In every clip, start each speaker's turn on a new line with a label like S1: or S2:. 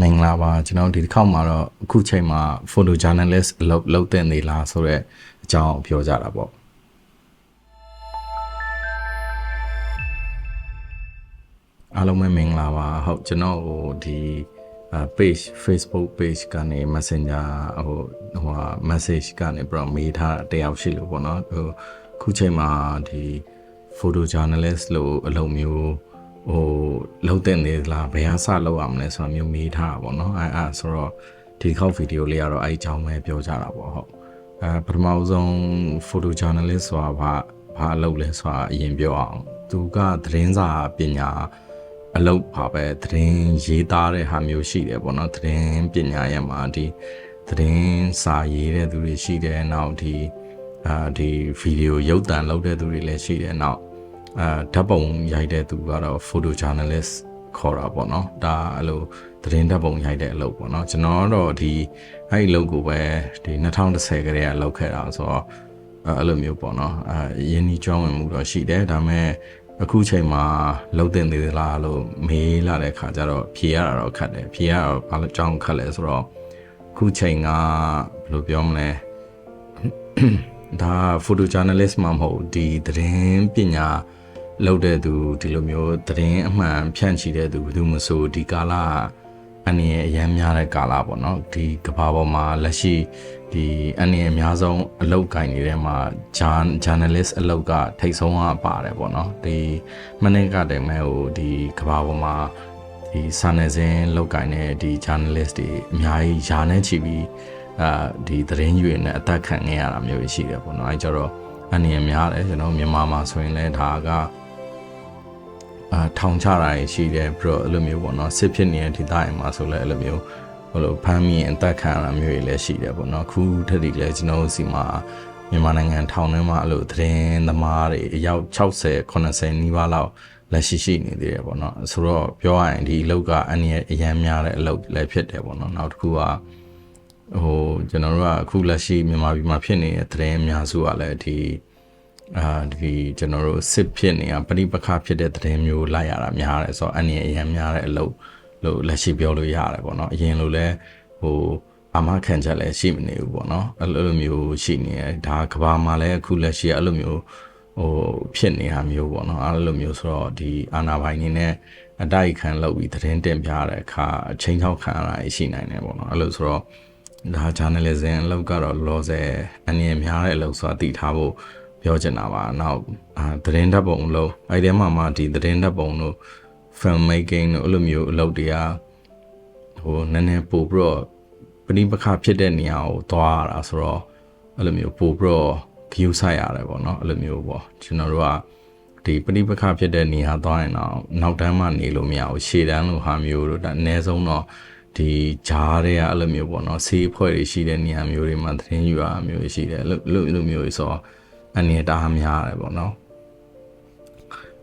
S1: မင်္ဂလာပါကျွန်တော်ဒီတစ်ခေါက်မှာတော့အခုချိန်မှာ photo journalist အလုပ်လုပ်တဲ့နေလားဆိုတော့အကြောင်းပြောကြတာပေါ့အားလုံးပဲမင်္ဂလာပါဟုတ်ကျွန်တော်ဟိုဒီအာ page Facebook page ကနေ Messenger ဟိုဟိုဟာ message ကနေပြီးတော့မေးထားတယောက်ရှိလို့ပေါ့နော်ဟိုအခုချိန်မှာဒီ photo journalist လို့အလုပ်မျိုး ဟိုလုပ်တဲ့နေလားဘယ်ဟာစလုပ်ရမလဲဆိုတာမျိုးမေးထားတာပေါ့နော်အဲအဲဆိုတော့ဒီခေါက်ဗီဒီယိုလေးကတော့အဲ့အကြောင်းပဲပြောကြတာပေါ့ဟုတ်အဲပထမဆုံး photo journalist ဆိုတာဘာဘာအလုပ်လဲဆိုတာအရင်ပြောအောင်သူကသတင်းစာပညာအလုပ်ပါပဲသတင်းရေးသားတဲ့ဟာမျိုးရှိတယ်ပေါ့နော်သတင်းပညာရဲ့မှာဒီသတင်းစာရေးတဲ့သူတွေရှိတယ်နောက်ဒီအာဒီဗီဒီယိုရုပ်သံလုပ်တဲ့သူတွေလည်းရှိတယ်နောက် အာဓာတ်ပုံရိုက်တဲ့သူကတော့ photo journalist ခေါ်တာပေါ့နော်ဒါအဲ့လိုသတင်းဓာတ်ပုံရိုက်တဲ့အလုပ်ပေါ့နော်ကျွန်တော်တော့ဒီအဲ့ဒီအလုပ်ကိုပဲဒီ2010ကတည်းကလုပ်ခဲ့တာဆိုတော့အဲ့အဲ့လိုမျိုးပေါ့နော်အဲရင်းနှီးကြောင်းဝင်မှုတော့ရှိတယ်ဒါပေမဲ့အခုချိန်မှာလုံးတင်သေးသလားလို့မေးလာတဲ့ခါကျတော့ဖြေရတာတော့ခက်တယ်ဖြေရတော့ဘာလို့ကြောင်းခက်လဲဆိုတော့အခုချိန်ကဘယ်လိုပြောမလဲဒါ photo journalist မှမဟုတ်ဘူးဒီသတင်းပညာ လုပ်တဲ့သူဒီလိုမျိုးသတင်းအမှန်ဖြန့်ချီတဲ့သူဘယ်သူမဆိုဒီကာလအနေနဲ့အရန်များတဲ့ကာလပေါ့နော်ဒီကဘာပေါ်မှာလက်ရှိဒီအနေနဲ့အများဆုံးအလုပ်ကင်နေတဲ့မှာ journalist အလုပ်ကထိတ်ဆုံးကပါတယ်ပေါ့နော်ဒီမနေ့ကတည်းကဟိုဒီကဘာပေါ်မှာဒီစာနယ်ဇင်းလောက်ကင်တဲ့ဒီ journalist တွေအများကြီးယာနဲ့ချီပြီးအာဒီသတင်းယူနေအသက်ခံနေရတာမျိုးရှိတယ်ပေါ့နော်အဲကြတော့အနေနဲ့များတယ်ကျွန်တော်မြန်မာမှာဆိုရင်လည်းဒါက အာထောင်ချတာရှိတယ်ပြီးတော့အဲ့လိုမျိုးပေါ့နော်စစ်ဖြစ်နေတဲ့ဒေသတွေမှာဆိုလည်းအဲ့လိုမျိုးဟိုလိုဖမ်းမိရင်အသက်ခံရတာမျိုးတွေလည်းရှိတယ်ပေါ့နော်ခုထက်ဒီလည်းကျွန်တော်တို့စီမှာမြန်မာနိုင်ငံထောင်ထဲမှာအဲ့လိုသတင်းသမားတွေအယောက်60 80နီးပါးလောက်လက်ရှိရှိနေသေးတယ်ပေါ့နော်ဆိုတော့ပြောရရင်ဒီအလုပ်ကအနည်းအရန်များတဲ့အလုပ်လည်းဖြစ်တယ်ပေါ့နော်နောက်တစ်ခုကဟိုကျွန်တော်တို့ကအခုလက်ရှိမြန်မာပြည်မှာဖြစ်နေတဲ့သတင်းအများစုကလည်းဒီ အာဒီကျွန်တော်တို့စစ်ဖြစ်နေတာပဋိပက္ခဖြစ်တဲ့သတင်းမျိုးလိုက်ရတာများတယ်ဆိုတော့အနေအရင်များတဲ့အလုပ်လို့လက်ရှိပြောလို့ရတယ်ပေါ့နော်အရင်လိုလဲဟိုအာမခံချက်လည်းရှိမနေဘူးပေါ့နော်အဲ့လိုမျိုးရှိနေတယ်ဒါကဘာမှလည်းအခုလက်ရှိအဲ့လိုမျိုးဟိုဖြစ်နေတာမျိုးပေါ့နော်အဲ့လိုမျိုးဆိုတော့ဒီအာနာပိုင်နေနဲ့အတိုက်ခံလုပ်ပြီးသတင်းတင်ပြတဲ့အခါအချိန်ချောက်ခံရတာရှိနိုင်တယ်ပေါ့နော်အဲ့လိုဆိုတော့ဒါ journalism အလုပ်ကတော့လောဆယ်အနေနဲ့များတဲ့အလုပ်ဆိုတာတည်ထားဖို့ ပြောချင်တာပါနောက်အာသတင်းဓာတ်ပုံအလုပ်အဲ့ဒီမှာမှဒီသတင်းဓာတ်ပုံတို့ film making တို့အဲ့လိုမျိုးအလုပ်တွေကဟိုနည်းနည်းပို့ပြီးတော့ပဋိပက္ခဖြစ်တဲ့နေရာကိုသွားရတာဆိုတော့အဲ့လိုမျိုးပို့ပြီးတော့ view ဆိုင်ရတယ်ပေါ့နော်အဲ့လိုမျိုးပေါ့ကျွန်တော်တို့ကဒီပဋိပက္ခဖြစ်တဲ့နေရာသွားရင်တော့နောက်တန်းမှနေလို့မရဘူးရှေ့တန်းလိုဟာမျိုးတို့ဒါအနည်းဆုံးတော့ဒီဂျားတွေကအဲ့လိုမျိုးပေါ့နော်ဆေးအဖွဲ့တွေရှိတဲ့နေရာမျိုးတွေမှာသတင်းယူရမျိုးတွေရှိတယ်အဲ့လိုအဲ့လိုမျိုးတွေဆိုတော့ အနေတားများတယ်ပေါ့နော်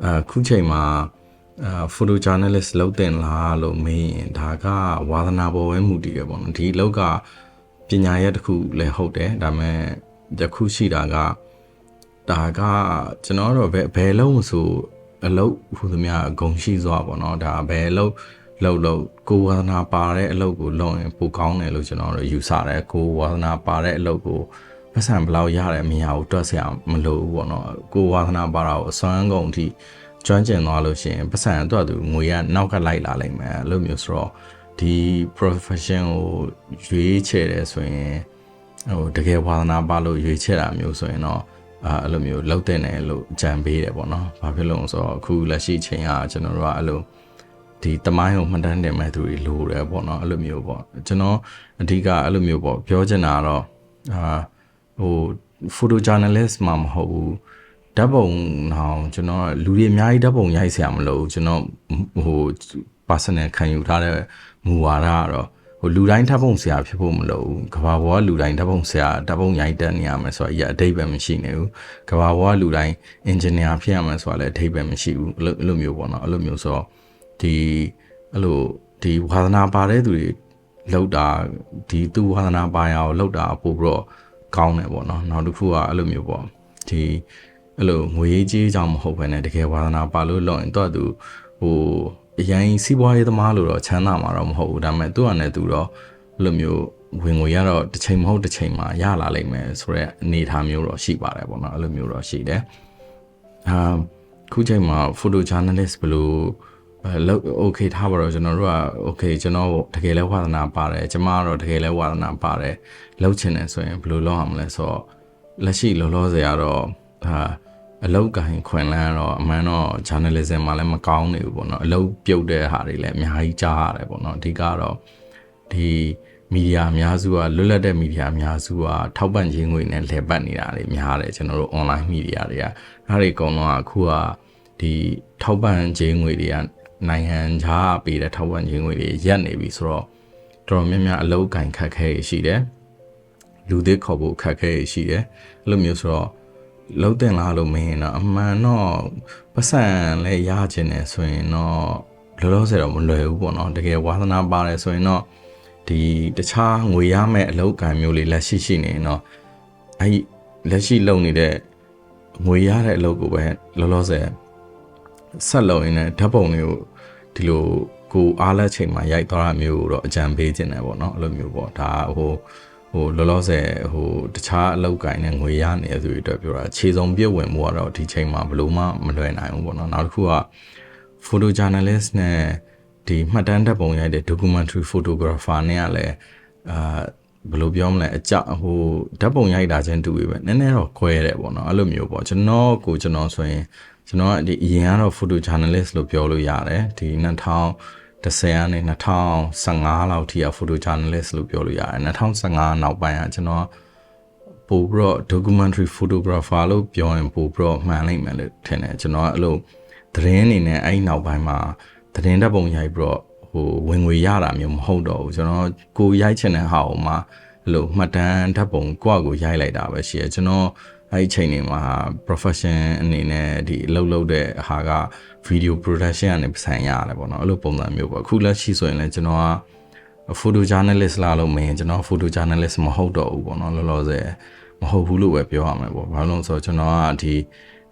S1: အခုချိန်မှာအာ photo journalist လုပ်တင်လားလို့မေးရင်ဒါကဝါသနာပေါ်ပဲမူတည်ရပေါ့နော်ဒီလောက်ကပညာရက်တစ်ခုလည်းဟုတ်တယ်ဒါပေမဲ့ယခုရှိတာကဒါကကျွန်တော်တို့ဘယ်ဘယ်လုံးမဆိုအလုပ်ဟူသမျှဂုံရှိစွာပေါ့နော်ဒါဘယ်လုံးလောက်လောက်ကိုဝါသနာပါတဲ့အလုပ်ကိုလုပ်ရင်ပိုကောင်းတယ်လို့ကျွန်တော်တို့ယူဆတယ်ကိုဝါသနာပါတဲ့အလုပ်ကို ပတ်စံဘယ်လောက်ရတယ်မရဘူးတွက်ဆရာမလိုဘူးပေါ့နော်ကိုဝါသနာပါတာကိုအစွမ်းကုန်အထိကျွမ်းကျင်သွားလို့ရှိရင်ပတ်စံတော့သူငွေကနောက်ကလိုက်လာလိမ့်မယ်အဲ့လိုမျိုးဆိုတော့ဒီ profession ကိုရွေးချယ်တယ်ဆိုရင်ဟိုတကယ်ဝါသနာပါလို့ရွေးချယ်တာမျိုးဆိုရင်တော့အာအဲ့လိုမျိုးလောက်တဲ့တယ်လို့ကြံပေးတယ်ပေါ့နော်။ဘာဖြစ်လို့လဲဆိုတော့အခုလက်ရှိချိန်ကကျွန်တော်တို့ကအဲ့လိုဒီတမိုင်းကိုမှတ်တမ်းတင်မဲ့သူတွေလိုတယ်ပေါ့နော်အဲ့လိုမျိုးပေါ့ကျွန်တော်အဓိကအဲ့လိုမျိုးပေါ့ပြောချင်တာကတော့အာ ဟို photo journalist မှမဟုတ်ဘူးဓာတ်ပုံတော့ကျွန်တော်လူတွေအများကြီးဓာတ်ပုံရိုက်ဆရာမလို့ကျွန်တော်ဟို personal ခံယူထားတဲ့မူဝါဒကတော့ဟိုလူတိုင်းဓာတ်ပုံဆရာဖြစ်ဖို့မလိုဘူးကဘာပေါ်ကလူတိုင်းဓာတ်ပုံဆရာဓာတ်ပုံရိုက်တက်နေရမယ်ဆိုတော့အအတိတ်ပဲမရှိနေဘူးကဘာပေါ်ကလူတိုင်း engineer ဖြစ်ရမယ်ဆိုတာလည်းအတိတ်ပဲမရှိဘူးအဲ့လိုအဲ့လိုမျိုးပေါ့နော်အဲ့လိုမျိုးဆိုတော့ဒီအဲ့လိုဒီဝါသနာပါတဲ့သူတွေလောက်တာဒီသူဝါသနာပါရအောင်လောက်တာပို့ပြီးတော့ ကောင်းတယ်ပေါ့နော်နောက်တစ်ခုကအဲ့လိုမျိုးပေါ့ဒီအဲ့လိုငွေရေးကြေးကြောင်မဟုတ်ဘဲနဲ့တကယ်ဝါသနာပါလို့လောက်ရင်တော့သူဟိုအရင်စီးပွားရေးသမားလို့တော့ချမ်းသာမှာတော့မဟုတ်ဘူးဒါပေမဲ့သူ့အနေနဲ့သူတော့အဲ့လိုမျိုးဝင်ငွေရတော့တစ်ချိန်မဟုတ်တစ်ချိန်မှာရလာလိမ့်မယ်ဆိုတော့အနေအထားမျိုးတော့ရှိပါတယ်ပေါ့နော်အဲ့လိုမျိုးတော့ရှိတယ်အာခုချိန်မှာ photo journalist ဘယ်လိုအဲ လောက် okay ထားပါတော့ကျွန်တော်တို့က okay ကျွန်တော်တကယ်လဲဝါသနာပါတယ်ကျွန်မကတော့တကယ်လဲဝါသနာပါတယ်လောက်ချင်တယ်ဆိုရင်ဘယ်လိုလုပ်အောင်လဲဆိုတော့လက်ရှိလောလောဆယ်ကတော့အာအလောက်ကင်ခွင်လန်းတော့အမှန်တော့ journalism မှာလည်းမကောင်းနေဘူးပေါ့နော်အလောက်ပြုတ်တဲ့ဟာတွေလည်းအများကြီးကြားရတယ်ပေါ့နော်အဓိကတော့ဒီမီဒီယာအများစုကလွတ်လပ်တဲ့မီဒီယာအများစုကထောက်ပံ့ခြင်းငွေနဲ့လှည့်ပတ်နေတာတွေများတယ်ကျွန်တော်တို့ online မီဒီယာတွေကအဲ့ဒီအကုန်လုံးကအခုကဒီထောက်ပံ့ခြင်းငွေတွေက နိုင်ငံခြားပေးတဲ့ထောက်ပံ့ခြင်းငွေတွေရက်နေပြီဆိုတော့တော်တော်များများအလောက်ကင်ခက်ခဲရှိတယ်လူသစ်ခေါ်ဖို့ခက်ခဲရှိတယ်အဲ့လိုမျိုးဆိုတော့လုံးတင်လာလို့မင်းတော့အမှန်တော့ပတ်စံလဲရခြင်းနေဆိုရင်တော့လောလောဆယ်တော့မလွယ်ဘူးပေါ့နော်တကယ်ဝါသနာပါတယ်ဆိုရင်တော့ဒီတခြားငွေရမဲ့အလောက်ကံမျိုးလေးလက်ရှိရှိနေရင်တော့အဲ့လက်ရှိလုပ်နေတဲ့ငွေရတဲ့အလုပ်ကိုပဲလောလောဆယ်ဆက်လုပ်ရင်းနဲ့ဓာတ်ပုံတွေကို ဒီလိုကိုအားလက်ချိန်မှာရိုက်သွားတာမျိုးတော့အကြံပေးခြင်းတယ်ပေါ့နော်အဲ့လိုမျိုးပေါ့ဒါဟိုဟိုလောလောဆယ်ဟိုတခြားအလုပ်ကိုင်းနဲ့ငွေရနေဆိုပြီးတော့ပြောတာခြေစုံပြည့်ဝင်မှုကတော့ဒီချိန်မှာဘလို့မှမလွယ်နိုင်ဘူးပေါ့နော်နောက်တစ်ခုက photo journalist နဲ့ဒီမှတ်တမ်းဓာတ်ပုံရိုက်တဲ့ documentary photographer နဲ့ကလည်းအာဘယ်လိုပြောမလဲအကြဟိုဓာတ်ပုံရိုက်တာချင်းတူပြီပဲနည်းနည်းတော့ခွဲတယ်ပေါ့နော်အဲ့လိုမျိုးပေါ့ကျွန်တော်ကိုကျွန်တော်ဆိုရင် ကျွန်တော်ကဒီအရင်ကတော့ photo journalist လို့ပြောလို့ရတယ်ဒီ2010ကနေ2015လောက်ထိက photo journalist လို့ပြောလို့ရတယ်2015နောက်ပိုင်းကကျွန်တော်ပို့ပြီးတော့ documentary photographer လို့ပြောရင်ပို့ပြီးတော့မှန်လိမ့်မယ်လို့ထင်တယ်ကျွန်တော်ကအဲ့လိုသတင်းအနေနဲ့အဲ့နောက်ပိုင်းမှာသတင်းဓာတ်ပုံရိုက်ပြီးတော့ဟိုဝင်ငွေရတာမျိုးမဟုတ်တော့ဘူးကျွန်တော်ကိုရိုက်ချင်တဲ့ဟာကိုမှအဲ့လိုမှတ်တမ်းဓာတ်ပုံကိုယ့်ကိုရိုက်လိုက်တာပဲရှိရကျွန်တော် အဲ့ဒီချိန်တွေမှာ profession အနေနဲ့ဒီအလုပ်လုပ်တဲ့ဟာက video production ကနေပဆိုင်ရတယ်ပေါ့နော်အဲ့လိုပုံစံမျိုးပေါ့အခုလက်ရှိဆိုရင်လည်းကျွန်တော်က photo journalist လာလို့မင်းကျွန်တော် photo journalist မဟုတ်တော့ဘူးပေါ့နော်လောလောဆယ်မဟုတ်ဘူးလို့ပဲပြောရမှာပေါ့ဘာလို့လဲဆိုတော့ကျွန်တော်ကဒီ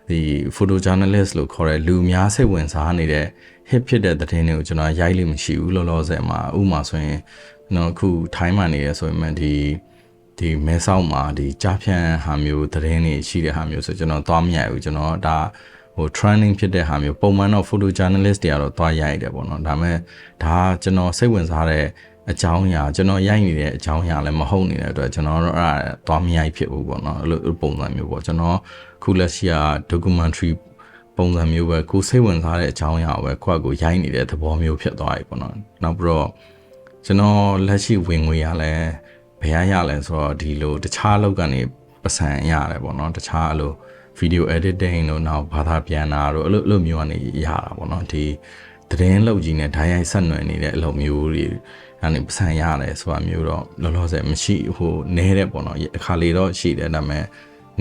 S1: ဒီ photo journalist လို့ခေါ်တဲ့လူများစိတ်ဝင်စားနေတဲ့ hit ဖြစ်တဲ့သတင်းတွေကိုကျွန်တော်ရိုက်လို့မရှိဘူးလောလောဆယ်မှာဥမာဆိုရင်ကျွန်တော်အခုထိုင်းမှာနေရဆိုရင်မှဒီ ဒီမဲဆောက်မှာဒီကြားဖြန့်ဟာမျိုးသတင်းတွေရှိတဲ့ဟာမျိုးဆိုကျွန်တော်သွားမရိုက်ဘူးကျွန်တော်ဒါဟို training ဖြစ်တဲ့ဟာမျိုးပုံမှန်တော့ photo journalist တွေကတော့သွားရိုက်တယ်ပေါ့နော်ဒါပေမဲ့ဒါကျွန်တော်စိတ်ဝင်စားတဲ့အကြောင်းအရာကျွန်တော်ရိုက်နေတဲ့အကြောင်းအရာလည်းမဟုတ်နေတဲ့အတွက်ကျွန်တော်တော့အဲ့ဒါသွားမရိုက်ဖြစ်ဘူးပေါ့နော်အဲ့လိုပုံစံမျိုးပေါ့ကျွန်တော်ခုလက်ရှိက documentary ပုံစံမျိုးပဲကိုစိတ်ဝင်စားတဲ့အကြောင်းအရာပဲခွက်ကိုရိုက်နေတဲ့သဘောမျိုးဖြစ်သွားပြီပေါ့နော်နောက်ပြီးတော့ကျွန်တော်လက်ရှိဝင်ငွေရလဲ ဘယ်ရရလဲဆိုတော့ဒီလိုတခြားလောက်ကနေပတ်စံရတယ်ပေါ့နော်တခြားအလို video editing တို့နောက်ဘာသာပြန်တာတို့အဲ့လိုအဲ့လိုမျိုးကနေရတာပေါ့နော်ဒီသတင်းလောက်ကြီးနဲ့ဓာတ်ရိုက်ဆက်နွယ်နေတဲ့အလုပ်မျိုးတွေအဲ့ပစံရတယ်ဆိုတာမျိုးတော့လောလောဆယ်မရှိဟိုနဲတဲ့ပေါ့နော်အခါလေးတော့ရှိတယ်ဒါပေမဲ့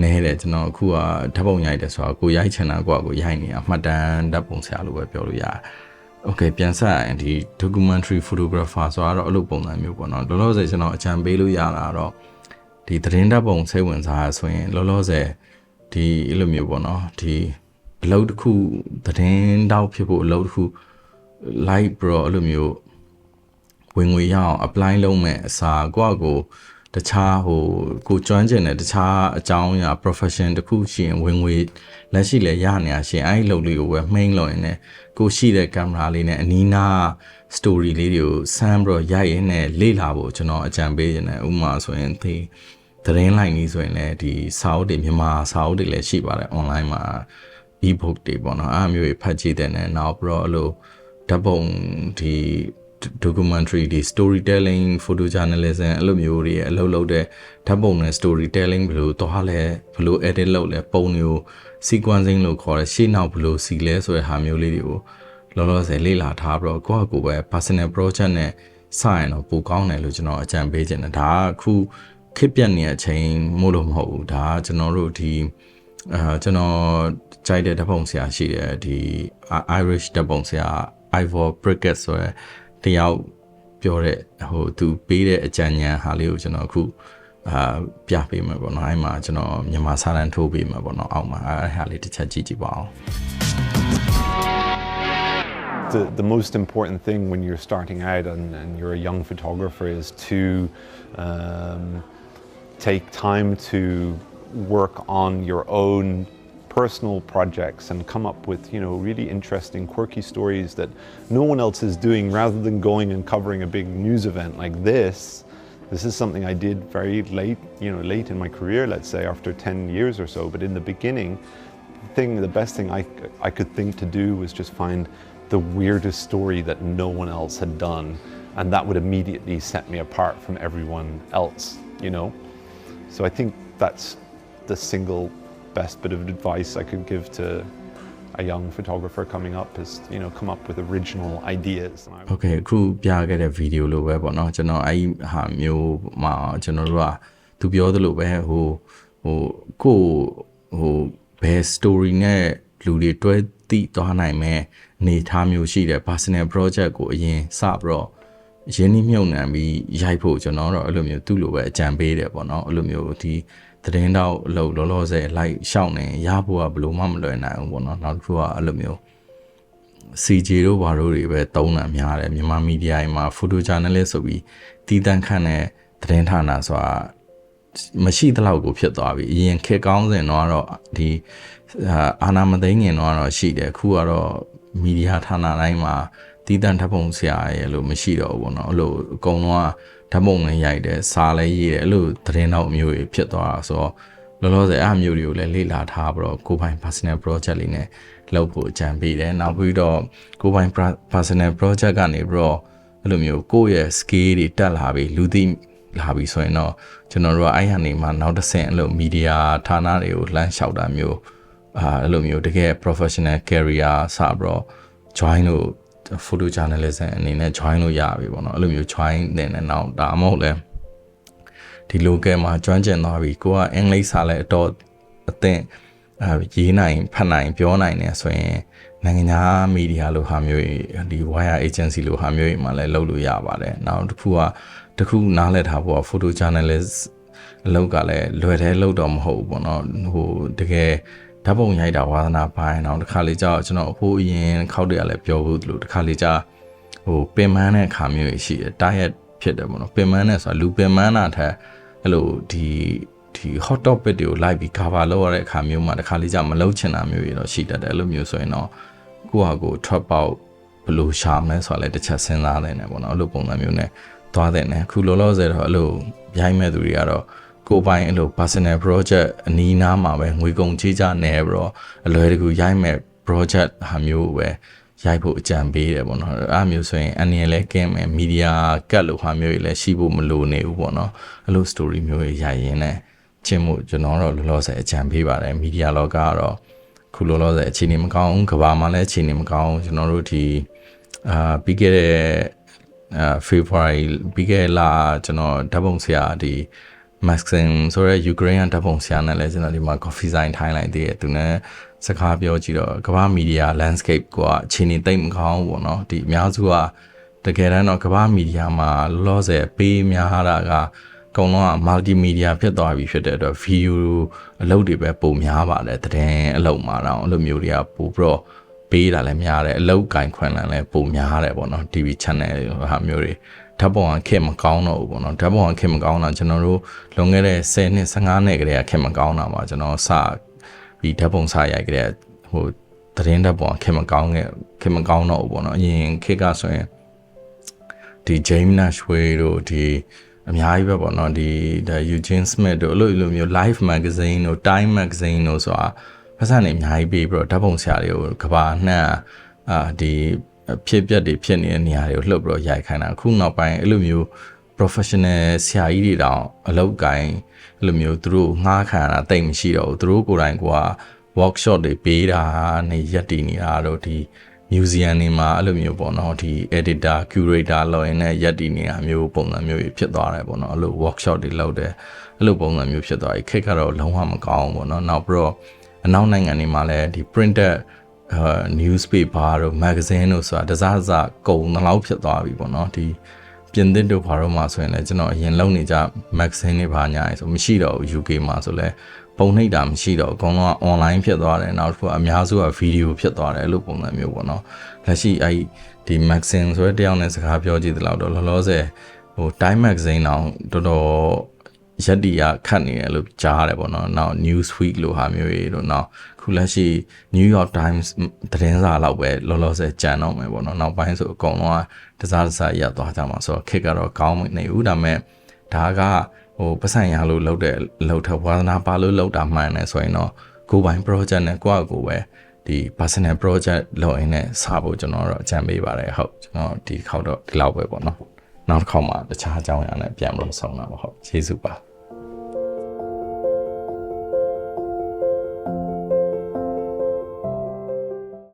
S1: နဲတယ်ကျွန်တော်အခုကဓာတ်ပုံရိုက်တယ်ဆိုတော့ကိုရိုက်ချင်တာကိုကကိုရိုက်နေအမှတ်တမ်းဓာတ်ပုံဆရာလို့ပဲပြောလို့ရတယ်။ Okay ပြန်ဆက်ရင်ဒီ documentary photographer ဆိုတော့အဲ့လိုပုံစံမျိုးပေါ့နော်လောလောဆယ်ကျွန်တော်အကြံပေးလို့ရတာတော့ဒီသတင်းဓာတ်ပုံစိတ်ဝင်စားရဆိုရင်လောလောဆယ်ဒီအဲ့လိုမျိုးပေါ့နော်ဒီအလုပ်တစ်ခုသတင်းတောက်ဖြစ်ဖို့အလုပ်တစ်ခု live bro အဲ့လိုမျိုးဝင်ငွေရအောင် apply လုပ်မဲ့အစားကိုယ့်ကို တခြားဟိုကိုကျွမ်းကျင်တဲ့တခြားအကြောင်းအရာ profession တခုရှိရင်ဝင်ငွေလက်ရှိလည်းရနေရရှင်အဲ့ဒီလုပ်လေးကိုပဲမှိန်းလို့ရင်လည်းကိုရှိတဲ့ကင်မရာလေးနဲ့အနီးနား story လေးတွေကိုဆမ်းပြီးတော့ရိုက်ရင်းနဲ့လေ့လာဖို့ကျွန်တော်အကြံပေးနေတယ်ဥပမာဆိုရင်ဒီသတင်းလိုက်ကြီးဆိုရင်လည်းဒီစာအုပ်တွေမြန်မာစာအုပ်တွေလည်းရှိပါတယ် online မှာ ebook တွေပေါ့နော်အားမျိုးတွေဖတ်ကြည့်တဲ့နဲ့နောက်ပြီးတော့အဲ့လိုဓာတ်ပုံဒီ documentary ဒီ storytelling photo journalism အဲ့လိုမျိုးတွေအလုပ်လုပ်တဲ့ဓာတ်ပုံနဲ့ storytelling ဘယ်လိုသွားလဲဘယ်လို edit လုပ်လဲပုံတွေကို sequencing လို့ခေါ်တဲ့ရှေ့နောက်ဘယ်လိုစီလဲဆိုတဲ့ဟာမျိုးလေးတွေကိုလောလောဆယ်လေ့လာထားပြီးတော့ကိုယ့်အကူပဲ personal project နဲ့စရင်တော့ပိုကောင်းတယ်လို့ကျွန်တော်အကြံပေးချင်တယ်ဒါကအခုခစ်ပြက်နေတဲ့အချိန်မို့လို့မဟုတ်ဘူးဒါကကျွန်တော်တို့ဒီအာကျွန်တော်ကြိုက်တဲ့ဓာတ်ပုံဆရာရှိတယ်ဒီ Irish ဓာတ်ပုံဆရာ Ivor Brickett ဆိုရယ် တယောက်ပြောတဲ့ဟိုသူပေးတဲ့အကြံဉာဏ်ဟာလေးကိုကျွန်တော်အခုအာပြပေးမှာပေါ့နော်အဲ့မှာကျွန်တော်မြန်မာစာတန်ထိုးပေးမှာပေါ့နော်အောက်မှာအဲ့ဟာလေးတစ်ချက်ကြည့်ကြည့်ပါအောင်
S2: the, the most important thing when you're starting out and, and you're a young photographer is to um, take time to work on your own personal projects and come up with you know really interesting quirky stories that no one else is doing rather than going and covering a big news event like this. This is something I did very late you know late in my career let's say after 10 years or so. But in the beginning the thing the best thing I, I could think to do was just find the weirdest story that no one else had done. And that would immediately set me apart from everyone else you know? So I think that's the single best bit of advice I could give to a young photographer coming up is you know come up with original ideas and I
S1: ဟုတ်ကဲ့အခုပြခဲ့တဲ့ဗီဒီယိုလိုပဲပေါ့နော်ကျွန်တော်အဲ့ဒီဟာမျိုးမှာကျွန်တော်တို့ကသူပြောသလိုပဲဟိုဟိုကိုယ့်ဟိုဘယ် story နဲ့လူတွေတွဲသိသွားနိုင်မဲ့အနေအထားမျိုးရှိတယ် personal project ကိုအရင်စပြီးတော့ရင်းနှီးမြုပ်နှံပြီးရိုက်ဖို့ကျွန်တော်တော့အဲ့လိုမျိုးသူ့လိုပဲအကြံပေးတယ်ပေါ့နော်အဲ့လိုမျိုးဒီ သတင်းတော့အလုပ်လောလောဆယ်လိုက်ရှောက်နေရဖို့ကဘယ်လိုမှမလွယ်နိုင်ဘူးပေါ့နော်နောက်တစ်ခုကအဲ့လိုမျိုး CJ တို့ဘာတို့တွေပဲတုံးတာများတယ်မြန်မာမီဒီယာတွေမှာ photo journalist ဆိုပြီးတည်တံ့ခန့်တဲ့သတင်းဌာနဆိုတာမရှိသလောက်ကိုဖြစ်သွားပြီအရင်ခေတ်ကောင်းစဉ်တော့ကတော့ဒီအာအာနာမသိငင်တော့ကတော့ရှိတယ်အခုကတော့မီဒီယာဌာနတိုင်းမှာတည်တံ့ဓာတ်ပုံဆရာရဲ့လို့မရှိတော့ဘူးပေါ့နော်အဲ့လိုအကုန်လုံးက ဓာတ်ပုံလည်းရိုက်တယ်စားလည်းရေးတယ်အဲ့လိုသတင်းတော့မျိုးတွေဖြစ်သွားတာဆိုတော့လောလောဆယ်အမျိုးတွေကိုလည်းလေ့လာထားပြီးတော့ကိုယ်ပိုင် personal project လေးနဲ့လုပ်ဖို့အကြံပေးတယ်နောက်ပြီးတော့ကိုယ်ပိုင် personal project ကနေပြီးတော့အဲ့လိုမျိုးကိုယ့်ရဲ့ skill တွေတက်လာပြီးလူသိလာပြီးဆိုရင်တော့ကျွန်တော်တို့ကအဲ့ဟာနေမှာနောက်တစ်ဆင့်အဲ့လို media ဌာနတွေကိုလှမ်းလျှောက်တာမျိုးအာအဲ့လိုမျိုးတကယ် professional career စပြီးတော့ join လို့ photo journalism အနေနဲ့ join လို့ရပြီပေါ့နော်အဲ့လိုမျိုး join တဲ့နဲ့နောက်ဒါမှမဟုတ်လဲဒီ local မှာကျွမ်းကျင်သွားပြီကိုကအင်္ဂလိပ်စာလည်းအတော့အသင့်အဲရေးနိုင်ဖတ်နိုင်ပြောနိုင်နေဆိုရင်နိုင်ငံခြားမီဒီယာလိုဟာမျိုးတွေဒီ wire agency လိုဟာမျိုးတွေမှာလည်းလုပ်လို့ရပါတယ်။နောက်တစ်ခုကတစ်ခုနားလည်ထားဖို့က photo journalist အလုပ်ကလည်းလွယ်တဲ့လုပ်တော့မဟုတ်ဘူးပေါ့နော်။ဟိုတကယ် ဓာတ်ပုံရိုက်တာဝါသနာပိုင်းတော့တစ်ခါလေကြောက်ကျွန်တော်အဖိုးအရင်ခောက်တရလည်းပြောဘူးလို့တစ်ခါလေကြာဟိုပင်မန်းတဲ့အခါမျိုးရှိတယ်တာရက်ဖြစ်တယ်ပေါ့နော်ပင်မန်းတဲ့ဆိုတာလူပင်မန်းတာထက်အဲ့လိုဒီဒီ hot topic တွေကိုလိုက်ပြီး cover လုပ်ရတဲ့အခါမျိုးမှာတစ်ခါလေးကြာမလုပ်ချင်တာမျိုးတွေတော့ရှိတတ်တယ်အဲ့လိုမျိုးဆိုရင်တော့ကိုယ့်ဟာကိုယ် trap out ဘယ်လိုရှာမလဲဆိုတာလည်းတစ်ချက်စဉ်းစားနေတယ်ပေါ့နော်အဲ့လိုပုံစံမျိုးနဲ့သွားတဲ့နဲ့ခုလောလောဆယ်တော့အဲ့လိုရိုက်မဲ့သူတွေကတော့ ကိုယ်ပိုင်အဲ့လို personal project အနီးနားမှာပဲငွေကုန်ကြေးကြနေပြီးတော့အလွယ်တကူရိုက်မဲ့ project ဟာမျိုးကိုပဲရိုက်ဖို့အကြံပေးတယ်ပေါ့နော်အဲ့အမျိုးဆိုရင်အန်နီလည်းကင်းမယ်မီဒီယာကတ်လို့ဟာမျိုးတွေလည်းရှိဖို့မလိုနေဘူးပေါ့နော်အဲ့လို story မျိုးတွေရိုက်ရင်းနဲ့ချင်းမှုကျွန်တော်တော့လောလောဆယ်အကြံပေးပါတယ်မီဒီယာလောကကတော့ခုလောလောဆယ်အခြေအနေမကောင်းဘူးကဘာမှလည်းအခြေအနေမကောင်းဘူးကျွန်တော်တို့ဒီအာပြီးခဲ့တဲ့အာ February ပြီးခဲ့တဲ့လကျွန်တော်ဓာတ်ပုံဆရာဒီ Maxim ဆိုရဲ Ukraine ဓာတ်ပုံဆရာနဲ့လည်းကျွန်တော်ဒီမှာ coffee sign ထိုင်းလိုက်သေးတယ်သူနဲ့စကားပြောကြည့်တော့ကမ္ဘာမီဒီယာ landscape ကအခြေအနေတိတ်မကောင်းဘူးပေါ့နော်ဒီအများစုကတကယ်တမ်းတော့ကမ္ဘာမီဒီယာမှာလောလောဆယ်ပေးများတာကကုံလုံးက multi media ဖြစ်သွားပြီဖြစ်တဲ့အတွက် view အလုပ်တွေပဲပုံများပါတယ်တည်င်းအလုပ်မှာတော့အဲ့လိုမျိုးတွေကပို့ပြီးတော့ပေးတာလည်းများတယ်အလုပ်ကင်ခွင့်လည်းပုံများတယ်ပေါ့နော် TV channel ဟာမျိုးတွေ ဓာတ်ပုံကခက်မကောင်းတော့ဘူးပေါ့နော်ဓာတ်ပုံကခက်မကောင်းတာကျွန်တော်တို့လွန်ခဲ့တဲ့10နှစ်15နှစ်ကတည်းကခက်မကောင်းတာပါကျွန်တော်စပြီးဓာတ်ပုံစရိုက်ကြတဲ့ဟိုသတင်းဓာတ်ပုံကခက်မကောင်းခဲ့ခက်မကောင်းတော့ဘူးပေါ့နော်အရင်ခေတ်ကဆိုရင်ဒီ James Nashway တို့ဒီအများကြီးပဲပေါ့နော်ဒီဒါ Eugene Smith တို့အဲ့လိုလိုမျိုး Life Magazine တို့ Time Magazine တို့ဆိုတာပတ်စံနေအများကြီးပေးပြီးတော့ဓာတ်ပုံဆရာတွေကိုကဘာနှံ့အာဒီ ဖြစ်ပျက်တွေဖြစ်နေတဲ့နေရာတွေကိုလှုပ်ပြီးတော့ရိုက်ခိုင်းတာအခုနောက်ပိုင်းအဲ့လိုမျိုး professional ဆရာကြီးတွေတောင်အလုပ်ကိုင်းအဲ့လိုမျိုးသူတို့ငှားခံရတာတိတ်မရှိတော့ဘူးသူတို့ကိုယ်တိုင်က workshop တွေပေးတာနေရက်တည်နေတာတော့ဒီ museum တွေမှာအဲ့လိုမျိုးပေါ့နော်ဒီ editor curator လောက်ရင်လည်းရက်တည်နေတာမျိုးပုံစံမျိုးကြီးဖြစ်သွားတယ်ပေါ့နော်အဲ့လို workshop တွေလုပ်တယ်အဲ့လိုပုံစံမျိုးဖြစ်သွားပြီခက်ကတော့လုံးဝမကောင်းဘူးပေါ့နော်နောက်ပြီးတော့အနောက်နိုင်ငံတွေမှာလည်းဒီ printed အာ newspaper တို့ magazine တို့ဆိုတာတစားစားကုန်နှလောက်ဖြစ်သွားပြီပေါ့နော်ဒီပြင်သစ်တို့ဘာလို့မှဆိုရင်လည်းကျွန်တော်အရင်လုံနေကြ magazine တွေဘာညာဆိုမရှိတော့ဘူး UK မှာဆိုလဲပုံနှိပ်တာမရှိတော့ဘူးအကုန်လုံးက online ဖြစ်သွားတယ်နောက်တစ်ခုကအများစုကဗီဒီယိုဖြစ်သွားတယ်အဲ့လိုပုံစံမျိုးပေါ့နော်လက်ရှိအဲ့ဒီ Maxim ဆိုတဲ့တယောက်နဲ့စကားပြောကြည့်သလောက်တော့လောလောဆယ်ဟို Time Magazine တောင်တော်တော်ရက်တီကခတ်နေတယ်လို့ကြားရတယ်ပေါ့နော်နောက် Newsweek လိုဟာမျိုးတွေတော့နောက် ခုလက်ရှိ New York Times သတင်းစာလောက်ပဲလောလောဆယ်ကြံတော့မယ်ပေါ့နော်နောက်ပိုင်းဆိုအကုန်လုံးကတစားတစားရပ်သွားကြမှာဆိုတော့ခက်ကတော့ကောင်းမနေဘူးဒါပေမဲ့ဒါကဟိုပတ်ဆိုင်ရလို့လုပ်တဲ့လုပ်ထဝါသနာပါလို့လုပ်တာမှန်တယ်ဆိုရင်တော့ကိုယ်ပိုင် project နဲ့ကိုယ့်အကိုပဲဒီ personal project လုပ်ရင်းနဲ့စဖို့ကျွန်တော်တော့အကြံပေးပါတယ်ဟုတ်ကျွန်တော်ဒီတစ်ခေါက်တော့ဒီလောက်ပဲပေါ့နော်နောက်တစ်ခေါက်မှာတခြားအကြောင်းအရာနဲ့ပြန်မလို့ဆောင်တာပါဟုတ်ကျေးဇူးပါ